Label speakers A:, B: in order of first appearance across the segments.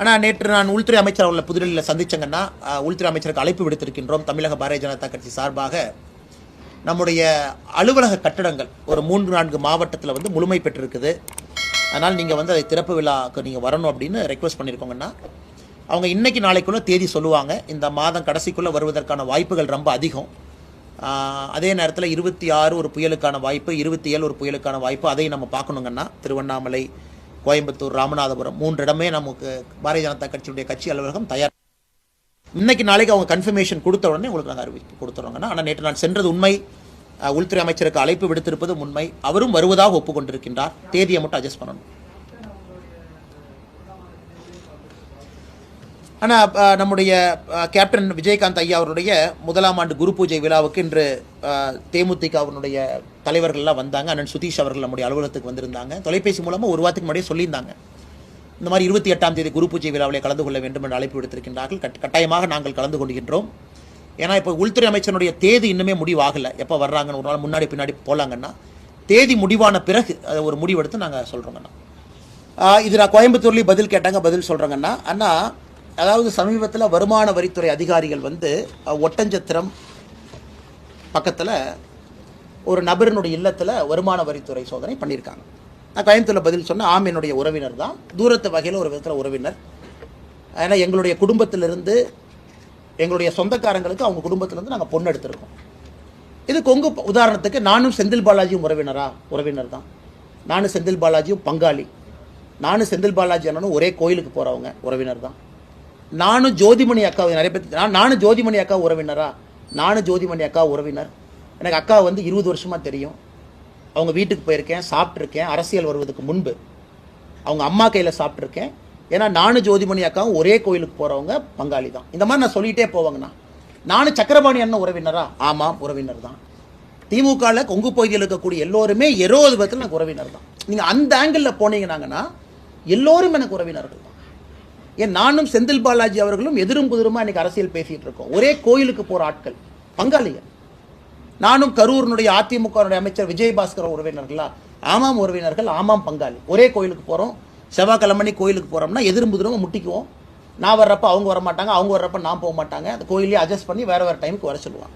A: ஆனால் நேற்று நான் உள்துறை அமைச்சர் அவர்களை புதுடெல்லியில் சந்திச்சங்கன்னா உள்துறை அமைச்சருக்கு அழைப்பு விடுத்திருக்கின்றோம். தமிழக பாரதிய ஜனதா கட்சி சார்பாக நம்முடைய அலுவலக கட்டடங்கள் ஒரு மூன்று நான்கு மாவட்டத்தில் வந்து முழுமை பெற்றிருக்குது. அதனால் நீங்கள் வந்து அதை திறப்பு விழாக்கு நீங்கள் வரணும் அப்படின்னு ரெக்வஸ்ட் பண்ணியிருக்கோங்கன்னா அவங்க இன்றைக்கி நாளைக்குள்ளே தேதி சொல்லுவாங்க. இந்த மாதம் கடைசிக்குள்ளே வருவதற்கான வாய்ப்புகள் ரொம்ப அதிகம். அதே நேரத்தில் இருபத்தி ஆறு ஒரு புயலுக்கான வாய்ப்பு இருபத்தி ஏழு ஒரு புயலுக்கான வாய்ப்பு அதையும் நம்ம பார்க்கணுங்கன்னா திருவண்ணாமலை கோயம்புத்தூர் ராமநாதபுரம் மூன்று இடமே நமக்கு பாரதிய ஜனதா கட்சியுடைய கட்சி அலுவலகம் தயார். இன்னைக்கு நாளைக்கு அவங்க கன்ஃபர்மேஷன் கொடுத்த உடனே உங்களுக்கு நாங்கள் அறிவிப்பு கொடுத்துருவாங்கன்னா ஆனால் நேற்று நான் சென்றது உண்மை. உள்துறை அமைச்சருக்கு அழைப்பு விடுத்திருப்பதும் உண்மை. அவரும் வருவதாக ஒப்புக்கொண்டிருக்கின்றார். தேதியை மட்டும் அட்ஜஸ்ட் பண்ணணும். ஆனால் நம்முடைய கேப்டன் விஜயகாந்த் ஐயா அவருடைய முதலாம் ஆண்டு குரு பூஜை விழாவுக்கு இன்று தேமுதிக தேமுதிகவினுடைய தலைவர்கள்லாம் வந்தாங்க. அண்ணன் சுதீஷ் அவர்கள் நம்முடைய அலுவலகத்துக்கு வந்திருந்தாங்க. தொலைபேசி மூலமாக ஒரு வாரத்துக்கு முன்னாடியே சொல்லியிருந்தாங்க. இந்த மாதிரி இருபத்தி எட்டாம் தேதி குரு பூஜை விழாவிலே கலந்து கொள்ள வேண்டும் என்று அழைப்பு விடுத்திருக்கின்றார்கள். கட்- கட்டாயமாக நாங்கள் கலந்து கொள்கின்றோம். ஏன்னா இப்போ உள்துறை அமைச்சருடைய தேதி இன்னுமே முடிவாகலை. எப்போ வர்றாங்கன்னு ஒரு நாள் முன்னாடி பின்னாடி போகலாங்கன்னா தேதி முடிவான பிறகு அதை ஒரு முடிவெடுத்து நாங்கள் சொல்கிறோங்கண்ணா இது நான் கோயம்புத்தூர்லேயும் பதில் கேட்டாங்க பதில் சொல்கிறேங்கண்ணா அண்ணா அதாவது சமீபத்தில் வருமான வரித்துறை அதிகாரிகள் வந்து ஒட்டஞ்சத்திரம் பக்கத்தில் ஒரு நபரினுடைய இல்லத்தில் வருமான வரித்துறை சோதனை பண்ணியிருக்காங்க நான் கோயம்புத்தூரில் பதில் சொன்னேன் ஆம் என்னுடைய உறவினர் தான். தூரத்து வகையில் ஒரு விதத்தில் உறவினர். ஏன்னா எங்களுடைய குடும்பத்திலிருந்து எங்களுடைய சொந்தக்காரங்களுக்கு அவங்க குடும்பத்திலேருந்து நாங்கள் பொண்ணு எடுத்திருக்கோம். இது கொங்கு உதாரணத்துக்கு நானும் செந்தில் பாலாஜியும் உறவினரா உறவினர் தான். நானும் செந்தில் பாலாஜியும் பங்காளி. நானும் செந்தில் பாலாஜி அண்ணனும் ஒரே கோயிலுக்கு போகிறவங்க உறவினர் தான். நானும் ஜோதிமணி அக்கா நிறைய பேர் நான் நானும் ஜோதிமணி அக்கா உறவினரா? நானும் ஜோதிமணி அக்கா உறவினர். எனக்கு அக்கா வந்து இருபது வருஷமாக தெரியும். அவங்க வீட்டுக்கு போயிருக்கேன் சாப்பிட்ருக்கேன் அரசியல் வருவதற்கு முன்பு. அவங்க அம்மா கையில் சாப்பிட்ருக்கேன் ஏன்னா நானும் ஜோதிமணி அக்காவும் ஒரே கோயிலுக்கு போகிறவங்க பங்காளி தான். இந்த மாதிரி நான் சொல்லிகிட்டே போவாங்கண்ணா. நானும் சக்கரபாணி அண்ணன் உறவினரா? ஆமாம் உறவினர் தான். திமுகவில் கொங்கு பகுதியில் இருக்கக்கூடிய எல்லோருமே ஏதோ ஒரு விதத்தில் எனக்கு உறவினர் தான். நீங்கள் அந்த ஆங்கிளில் போனீங்கன்னாங்கன்னா எல்லோரும் எனக்கு உறவினர்கள் தான். ஏன் நானும் செந்தில் பாலாஜி அவர்களும் எதிரும் புதிருமா இன்னைக்கு அரசியல் பேசிட்டு இருக்கோம். ஒரே கோயிலுக்கு போற ஆட்கள். பங்காளிகள். நானும் கரூரினுடைய அதிமுக அமைச்சர் விஜயபாஸ்கர் உறவினர்களா? ஆமாம் உறவினர்கள் ஆமாம் பங்காளி. ஒரே கோயிலுக்கு போறோம். செவ்வாய்க்கிழமை கோயிலுக்கு போறோம்னா எதிரும் புதிரும் முட்டிக்குவோம். நான் வர்றப்ப அவங்க வர மாட்டாங்க அவங்க வர்றப்ப நான் போக மாட்டாங்க. அந்த கோயிலே அட்ஜஸ்ட் பண்ணி வேற வேற டைமுக்கு வர சொல்லுவாங்க.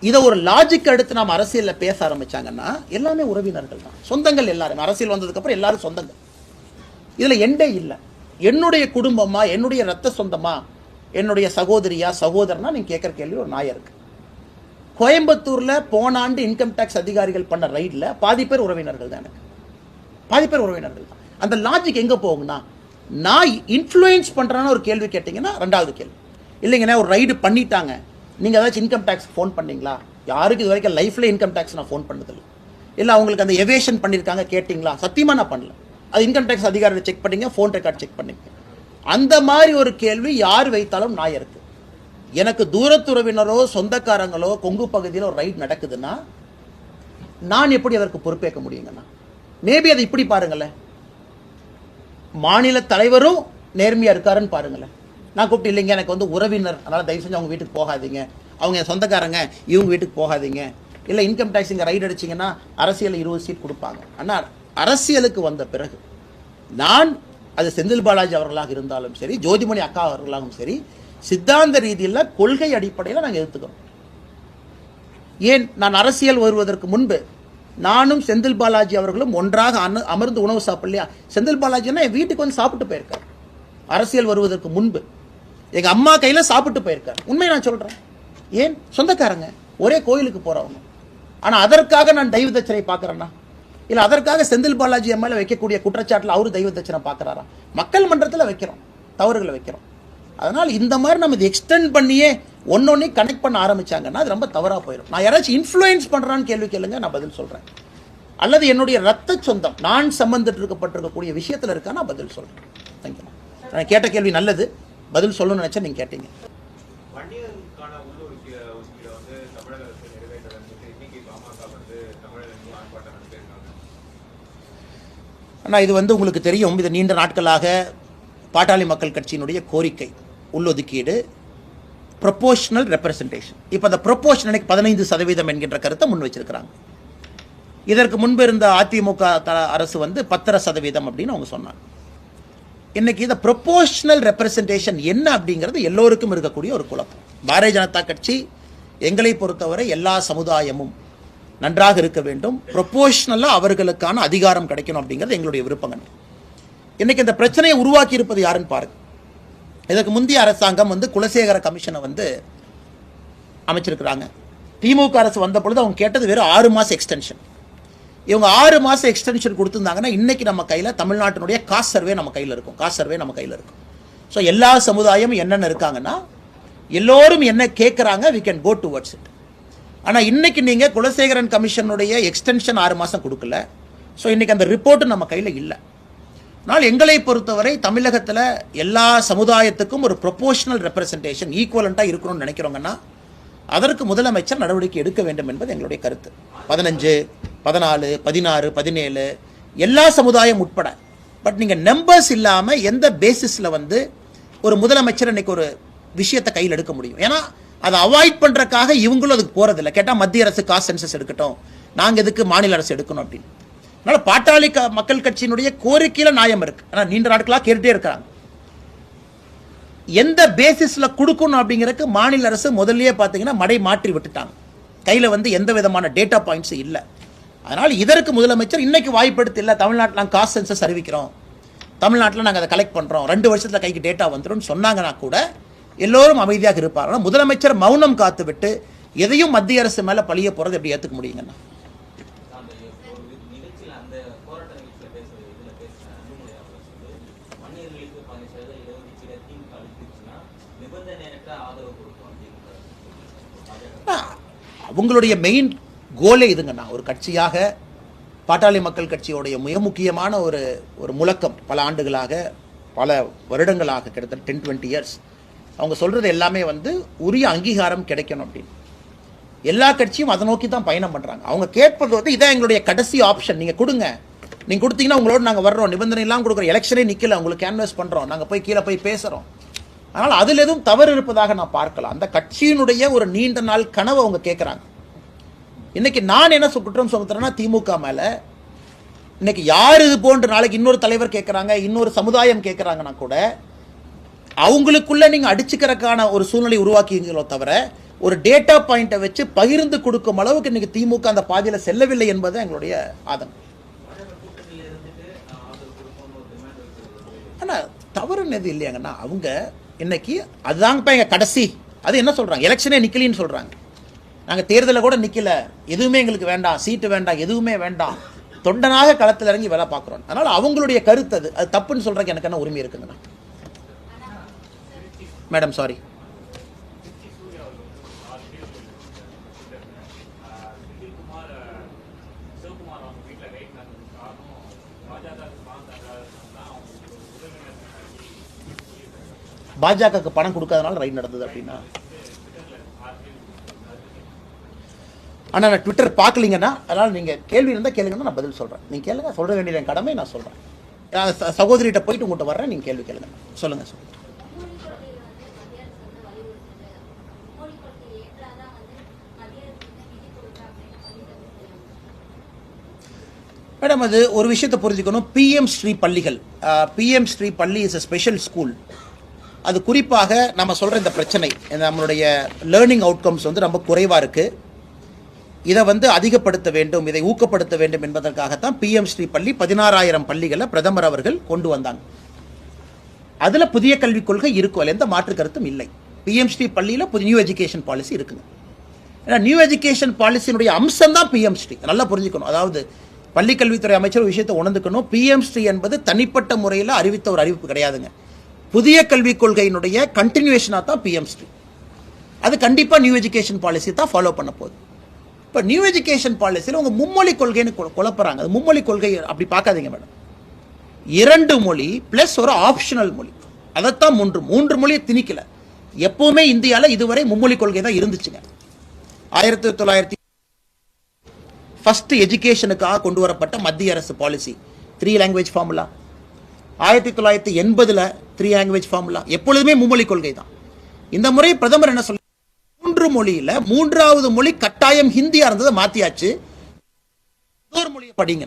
A: இதை ஒரு லாஜிக் எடுத்து நாம் அரசியலில் பேச ஆரம்பிச்சாங்கன்னா எல்லாமே உறவினர்கள் தான். சொந்தங்கள் எல்லாருமே. அரசியல் வந்ததுக்கப்புறம் எல்லாரும் சொந்தங்கள். இதில் எண்டே இல்லை. என்னுடைய குடும்பமா என்னுடைய ரத்த சொந்தமா என்னுடைய சகோதரியா சகோதரனா நீங்க கேட்குற கேள்வி ஒரு நாயா இருக்கு. கோயம்புத்தூர்ல போன ஆண்டு இன்கம் டேக்ஸ் அதிகாரிகள் பண்ண ரைட்ல பாதி பேர் உறவினர்கள் தான் எனக்கு. பாதி பேர் உறவினர்கள் தான். அந்த லாஜிக் எங்க போகும்னா நான் இன்ஃப்ளூயன்ஸ் பண்றேன்னு ஒரு கேள்வி கேட்டீங்கன்னா ரெண்டாவது கேள்வி. இல்லைங்கண்ணா ஒரு ரைடு பண்ணிட்டாங்க. நீங்க ஏதாச்சும் இன்கம் டேக்ஸ் ஃபோன் பண்ணீங்களா? யாருக்கு இது வரைக்கும் லைஃப்ல இன்கம் டேக்ஸ் நான் ஃபோன் பண்ணதில்லை. இல்லை அவங்களுக்கு அந்த எவேஷன் பண்ணியிருக்காங்க கேட்டிங்களா? சத்தியமாக நான் பண்ணல. அது இன்கம் டேக்ஸ் அதிகாரியை செக் பண்ணிங்க ஃபோன் ரெக்கார்ட் செக் பண்ணிங்க. அந்த மாதிரி ஒரு கேள்வி யார் வைத்தாலும் நான் இருக்கு. எனக்கு தூரத்துறவினரோ சொந்தக்காரங்களோ கொங்கு பகுதியில் ஒரு ரைட் நடக்குதுன்னா நான் எப்படி அதற்கு பொறுப்பேற்க முடியுங்கண்ணா? மேபி அதை இப்படி பாருங்களேன். மாநில தலைவரும் நேர்மையாக இருக்காருன்னு பாருங்களேன். நான் கூப்பிட்டு இல்லைங்க எனக்கு வந்து உறவினர் அதனால் தயவு செஞ்சு அவங்க வீட்டுக்கு போகாதீங்க. அவங்க என் சொந்தக்காரங்க இவங்க வீட்டுக்கு போகாதீங்க. இல்லை இன்கம் டேக்ஸ் இங்கே ரைடு அடிச்சிங்கன்னா அரசியல் இருபது சீட் கொடுப்பாங்க. அண்ணா அரசியலுக்கு வந்த பிறகு நான் அது செந்தில் பாலாஜி அவர்களாக இருந்தாலும் சரி ஜோதிமணி அக்கா அவர்களாகவும் சரி சித்தாந்த ரீதியில் கொள்கை அடிப்படையில் நாங்கள் எதிர்த்துக்கிறோம். ஏன்? நான் அரசியல் வருவதற்கு முன்பு நானும் செந்தில் பாலாஜி அவர்களும் ஒன்றாக அனு அமர்ந்து உணவு சாப்பிடலையா செந்தில் பாலாஜினா என் வீட்டுக்கு வந்து சாப்பிட்டு போயிருக்கார். அரசியல் வருவதற்கு முன்பு எங்கள் அம்மா கையில் சாப்பிட்டு போயிருக்கார். உண்மையை நான் சொல்கிறேன் ஏன்? சொந்தக்காரங்க. ஒரே கோயிலுக்கு போகிறவங்க ஆனால் அதற்காக நான் தெய்வ தச்சனை பார்க்குறேன்னா? இல்லை அதற்காக செந்தில் பாலாஜி எம்எல்ஏ வைக்கக்கூடிய குற்றச்சாட்டில் அவரு தெய்வ தட்சணை பார்க்குறாரா மக்கள் மன்றத்தில் வைக்கிறோம் தவறுகளை வைக்கிறோம். அதனால் இந்த மாதிரி நம்ம இதை எக்ஸ்டெண்ட் பண்ணியே ஒன்னொன்னே கனெக்ட் பண்ண ஆரம்பிச்சாங்கன்னா அது ரொம்ப தவறாக போயிடும் நான் யாராச்சும் இன்ஃப்ளூயன்ஸ் பண்ணுறான்னு கேள்வி கேளுங்க நான் பதில் சொல்கிறேன் அல்லது என்னுடைய ரத்த சொந்தம் நான் சம்பந்தப்பட்டு இருக்கப்பட்டிருக்கக்கூடிய விஷயத்தில் இருக்கா நான் பதில் சொல்கிறேன் தேங்க்யூ நான் கேட்ட கேள்வி நல்லது பதில் சொல்லணும்னு நினச்சா நீங்கள் கேட்டீங்க
B: வன்னியர்களுக்கான உள்ளொதுக்கீடு ஒதுக்கீடு வந்து தமிழக அரசு நிறைவேற்றலன்னு சொல்லிட்டு இன்னைக்கு பாமக வந்து தமிழகத்தில் ஆர்ப்பாட்டம் நடத்தியிருக்காங்க
A: ஆனால் இது வந்து உங்களுக்கு தெரியும் இது நீண்ட நாட்களாக பாட்டாளி மக்கள் கட்சியினுடைய கோரிக்கை உள்ளொதுக்கீடு ப்ரொப்போஷனல் ரெப்ரசன்டேஷன் இப்போ அந்த ப்ரொப்போஷனலுக்கு பதினைந்து சதவீதம் என்கின்ற கருத்தை முன் வச்சிருக்கிறாங்க. இதற்கு முன்பு இருந்த அதிமுக த- அரசு வந்து பத்தரை சதவீதம் அப்படின்னு அவங்க சொன்னாங்க. இன்னைக்கு இந்த ப்ரொப்போஷனல் ரெப்ரசன்டேஷன் என்ன அப்படிங்கிறது எல்லோருக்கும் இருக்கக்கூடிய ஒரு குழப்பம். பாரதிய ஜனதா கட்சி எங்களை பொறுத்தவரை எல்லா சமுதாயமும் நன்றாக இருக்க வேண்டும். ப்ரொபோஷனலாக அவர்களுக்கான அதிகாரம் கிடைக்கணும் அப்படிங்கிறது எங்களுடைய விருப்பங்கள். இன்னைக்கு இந்த பிரச்சனையை உருவாக்கி இருப்பது யாருன்னு பாருங்க. இதற்கு முந்தைய அரசாங்கம் வந்து குலசேகர கமிஷனை வந்து அமைச்சிருக்கிறாங்க. திமுக அரசு வந்த பொழுது அவங்க கேட்டது வெறும் ஆறு மாதம் எக்ஸ்டென்ஷன் இவங்க ஆறு மாதம் எக்ஸ்டென்ஷன் கொடுத்துருந்தாங்கன்னா இன்றைக்கி நம்ம கையில் தமிழ்நாட்டினுடைய காஸ்ட் சர்வே நம்ம கையில் இருக்கும். காஸ்ட் சர்வே நம்ம கையில் இருக்கும். ஸோ எல்லா சமுதாயமும் என்னென்ன இருக்காங்கன்னா எல்லோரும் என்ன கேட்குறாங்க we can go towards it ஆனால் இன்றைக்கி நீங்கள் குலசேகரன் கமிஷனுடைய எக்ஸ்டென்ஷன் ஆறு மாதம் கொடுக்கல. ஸோ இன்றைக்கி அந்த ரிப்போர்ட்டு நம்ம கையில் இல்லை. ஆனால் எங்களை பொறுத்தவரை தமிழகத்தில் எல்லா சமுதாயத்துக்கும் ஒரு ப்ரொபோஷனல் ரெப்ரசன்டேஷன் ஈக்குவலண்ட்டாக இருக்கணும்னு நினைக்கிறோங்கன்னா அதற்கு முதலமைச்சர் நடவடிக்கை எடுக்க வேண்டும் என்பது எங்களுடைய கருத்து. பதினஞ்சு பதினாலு பதினாறு பதினேழு எல்லா சமுதாயம் உட்பட. பட் நீங்கள் நம்பர்ஸ் இல்லாமல் எந்த பேசிஸில் வந்து ஒரு முதலமைச்சர் இன்றைக்கி ஒரு விஷயத்தை கையில் எடுக்க முடியும்? ஏன்னா அதை அவாய்ட் பண்ணுறக்காக இவங்களும் அதுக்கு போகிறதில்ல கேட்டால் மத்திய அரசு காஸ்ட் சென்சஸ் எடுக்கட்டும். நாங்கள் எதுக்கு மாநில அரசு எடுக்கணும் அப்படின்னு. அதனால் பாட்டாளி க- மக்கள் கட்சியினுடைய கோரிக்கையில் நியாயம் இருக்குது ஆனால் நீண்ட நாட்களாக கேட்டுகிட்டே இருக்கிறாங்க எந்த பேசிஸில் கொடுக்கணும் அப்படிங்கிறதுக்கு மாநில அரசு முதல்லயே பார்த்தீங்கன்னா மடை மாற்றி விட்டுட்டாங்க. கையில் வந்து எந்த விதமான டேட்டா பாயிண்ட்ஸும் இல்லை. அதனால் இதற்கு முதலமைச்சர் இன்னைக்கு வாய்ப்படுத்தி இல்லை தமிழ்நாட்டில் நாங்கள் காஸ்ட் சென்சஸ் அறிவிக்கிறோம். தமிழ்நாட்டில் நாங்கள் அதை கலெக்ட் பண்ணுறோம் ரெண்டு வருஷத்தில் கைக்கு டேட்டா வந்துடும் சொன்னாங்கன்னா கூட எல்லோரும் அமைதியாக இருப்பார் ஆனால் முதலமைச்சர் மௌனம் காத்து விட்டு எதையும் மத்திய அரசு மேலே பழிய போகிறது எப்படி ஏற்றுக்க முடியுங்கண்ணா அவங்களுடைய மெயின் கோலே இதுங்கண்ணா ஒரு கட்சியாக பாட்டாளி மக்கள் கட்சியோடைய மிக முக்கியமான ஒரு ஒரு முழக்கம் பல ஆண்டுகளாக பல வருடங்களாக கிட்டத்தட்ட டென் டுவெண்ட்டி இயர்ஸ் அவங்க சொல்கிறது எல்லாமே வந்து உரிய அங்கீகாரம் கிடைக்கணும் அப்படின்னு. எல்லா கட்சியும் அதை நோக்கி தான் பயணம் பண்ணுறாங்க அவங்க கேட்பது வந்து இதான் எங்களுடைய கடைசி ஆப்ஷன் நீங்கள் கொடுங்க. நீங்கள் கொடுத்தீங்கன்னா உங்களோட நாங்கள் வர்றோம். நிபந்தனைலாம் கொடுக்குறோம் எலெக்ஷனே நிற்கல உங்களுக்கு கேன்வஸ் பண்ணுறோம் நாங்கள் போய் கீழே போய் பேசுகிறோம் ஆனால் அதில் எதுவும் தவறு இருப்பதாக நான் பார்க்கலாம். அந்த கட்சியினுடைய ஒரு நீண்ட நாள் கனவை அவங்க கேட்குறாங்க இன்னைக்கு நான் என்ன சொ- குற்றம் சுமத்துறேன்னா திமுக மேலே இன்னைக்கு யார் இது போன்ற நாளைக்கு இன்னொரு தலைவர் கேட்குறாங்க இன்னொரு சமுதாயம் கேட்குறாங்கன்னா கூட அவங்களுக்குள்ள நீங்கள் அடிச்சுக்கிறதுக்கான ஒரு சூழ்நிலை உருவாக்கிங்களோ தவிர ஒரு டேட்டா பாயிண்ட்டை வச்சு பகிர்ந்து கொடுக்கும் அளவுக்கு இன்னைக்கு திமுக அந்த பாதையில் செல்லவில்லை என்பது எங்களுடைய ஆதங்கம் ஆனால் தவறுன்னு எது இல்லையாங்கண்ணா அவங்க இன்னைக்கு அதுதாங்கப்பா எங்கள் கடைசி. அது என்ன சொல்கிறாங்க எலெக்ஷனே நிற்கலின்னு சொல்கிறாங்க நாங்கள் தேர்தலில் கூட நிற்கல எதுவுமே எங்களுக்கு வேண்டாம். சீட்டு வேண்டாம். எதுவுமே வேண்டாம். தொண்டனாக களத்தில் இறங்கி வேலை பார்க்குறோம். அதனால் அவங்களுடைய கருத்து அது. அது தப்புன்னு சொல்கிறதுக்கு எனக்கு என்ன உரிமை இருக்குங்கண்ணா மேடம் சாரி பாஜகவுக்கு பணம் கொடுக்காதனால ரைட் நடந்தது அப்படின்னா? ஆனால் நான் ட்விட்டர் பார்க்கலீங்கன்னா அதனால் நீங்கள் கேள்வி இருந்தால் கேளுங்கன்னா நான் பதில் சொல்கிறேன் நீங்கள் கேளுங்க சொல்ல வேண்டியது என் கடமை நான் சொல்கிறேன் ச- சகோதரிகிட்ட போயிட்டு உங்கள்கிட்ட வர்றேன் நீங்கள் கேள்வி கேளுங்க. சொல்லுங்கள் சொல்லுங்கள் மேடம் அது ஒரு விஷயத்தை புரிஞ்சுக்கணும். பிஎம் ஸ்ரீ பள்ளிகள் பிஎம் ஸ்ரீ பள்ளி இஸ் அ ஸ்பெஷல் ஸ்கூல் அது குறிப்பாக நம்ம சொல்கிற இந்த பிரச்சனை நம்மளுடைய லேர்னிங் அவுட்கம்ஸ் வந்து ரொம்ப குறைவாக இருக்குது இதை வந்து அதிகப்படுத்த வேண்டும் இதை ஊக்கப்படுத்த வேண்டும் என்பதற்காகத்தான் பிஎம் ஸ்ரீ பள்ளி பதினாறாயிரம் பள்ளிகளை பிரதமர் அவர்கள் கொண்டு வந்தாங்க. அதில் புதிய கல்விக் கொள்கை இருக்கும் அதில் எந்த மாற்று கருத்தும் இல்லை. பிஎம்ஸ்டி பள்ளியில் புது நியூ எஜுகேஷன் பாலிசி இருக்குங்க ஏன்னா நியூ எஜுகேஷன் பாலிசியினுடைய அம்சம் தான் பிஎம்ஸ்டி நல்லா புரிஞ்சுக்கணும். அதாவது பள்ளிக்கல்வித்துறை அமைச்சர் ஒரு விஷயத்தை உணர்ந்துக்கணும். பிஎம்ஸ்டி என்பது தனிப்பட்ட முறையில் அறிவித்த ஒரு அறிவிப்பு கிடையாதுங்க. புதிய கல்விக் கொள்கையினுடைய கண்டினியூஷனாக தான் பிஎம்ஸ்டி அது கண்டிப்பாக நியூ எஜுகேஷன் பாலிசி தான் ஃபாலோ பண்ண போகுது. இப்போ நியூ எஜுகேஷன் பாலிசியில் உங்கள் மும்மொழி கொள்கைன்னு குழப்பறாங்க குழப்புறாங்க. அது மும்மொழி கொள்கை அப்படி பார்க்காதீங்க மேடம் இரண்டு மொழி ப்ளஸ் ஒரு ஆப்ஷனல் மொழி. அதைத்தான் மூன்று மூன்று மொழியை திணிக்கலை. எப்பவுமே இந்தியாவில் இதுவரை மும்மொழி கொள்கை தான் இருந்துச்சுங்க. ஆயிரத்தி தொள்ளாயிரத்தி ஃபர்ஸ்ட் எஜுகேஷனுக்காக கொண்டு வரப்பட்ட மத்திய அரசு பாலிசி த்ரீ லாங்குவேஜ் ஃபார்முலா ஆயிரத்தி தொள்ளாயிரத்தி எண்பதுல த்ரீ லாங்குவேஜ் ஃபார்முலா எப்பொழுதுமே மும்மொழி கொள்கை தான். இந்த முறை பிரதமர் என்ன சொல்ல மூன்று மொழியில மூன்றாவது மொழி கட்டாயம் ஹிந்தியா இருந்ததை மாத்தியாச்சு. இன்னொரு மொழியை படிங்க.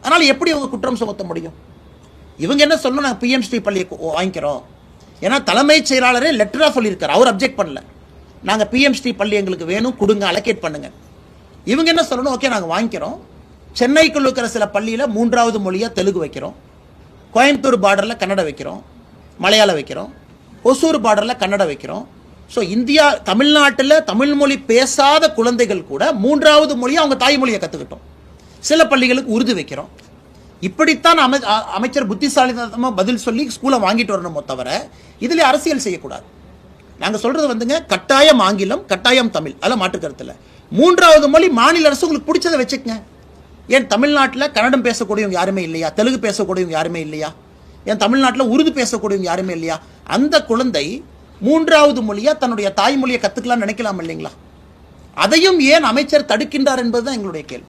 A: அதனால எப்படி அவங்க குற்றம் சுமத்த முடியும்? இவங்க என்ன சொல்லணும்? நாங்கள் பிஎம்ஸ்டி பள்ளியை வாங்கிக்கிறோம். ஏன்னா தலைமைச் செயலாளரே லெட்டராக சொல்லியிருக்காரு. அவர் அப்ஜெக்ட் பண்ணல. நாங்கள் பிஎம்ஸ்டி பள்ளி எங்களுக்கு வேணும் கொடுங்க அலோகேட் பண்ணுங்க. இவங்க என்ன சொல்லணும்? ஓகே நாங்கள் வாங்கிக்கிறோம். சென்னைக்குள் இருக்கிற சில பள்ளியில் மூன்றாவது மொழியாக தெலுங்கு வைக்கிறோம். கோயம்புத்தூர் பார்டரில் கன்னடம் வைக்கிறோம். மலையாளம் வைக்கிறோம். ஒசூர் பார்டரில் கன்னடம் வைக்கிறோம். ஸோ இந்தியா தமிழ்நாட்டில் தமிழ் மொழி பேசாத குழந்தைகள் கூட மூன்றாவது மொழியை அவங்க தாய்மொழியை கற்றுக்கிட்டோம் சில பள்ளிகளுக்கு உருது வைக்கிறோம். இப்படித்தான் அமை அமைச்சர் புத்திசாலித்தனமாக பதில் சொல்லி ஸ்கூலை வாங்கிட்டு வரணுமோ தவிர இதில் அரசியல் செய்யக்கூடாது. நாங்கள் சொல்கிறது வந்துங்க கட்டாயம் ஆங்கிலம் கட்டாயம் தமிழ். அதெல்லாம் மாற்று மூன்றாவது மொழி மாநில அரசு உங்களுக்கு பிடிச்சதை வச்சுக்கங்க. ஏன் தமிழ்நாட்டில் கன்னடம் பேசக்கூடியவங்க யாருமே இல்லையா? தெலுங்கு பேசக்கூடியவங்க யாருமே இல்லையா? ஏன் தமிழ்நாட்டில் உருது பேசக்கூடியவங்க யாருமே இல்லையா? அந்த குழந்தை மூன்றாவது மொழியாக தன்னுடைய தாய்மொழியை கற்றுக்கலாம்னு நினைக்கலாம் இல்லைங்களா? அதையும் ஏன் அமைச்சர் தடுக்கின்றார் என்பதுதான் எங்களுடைய கேள்வி.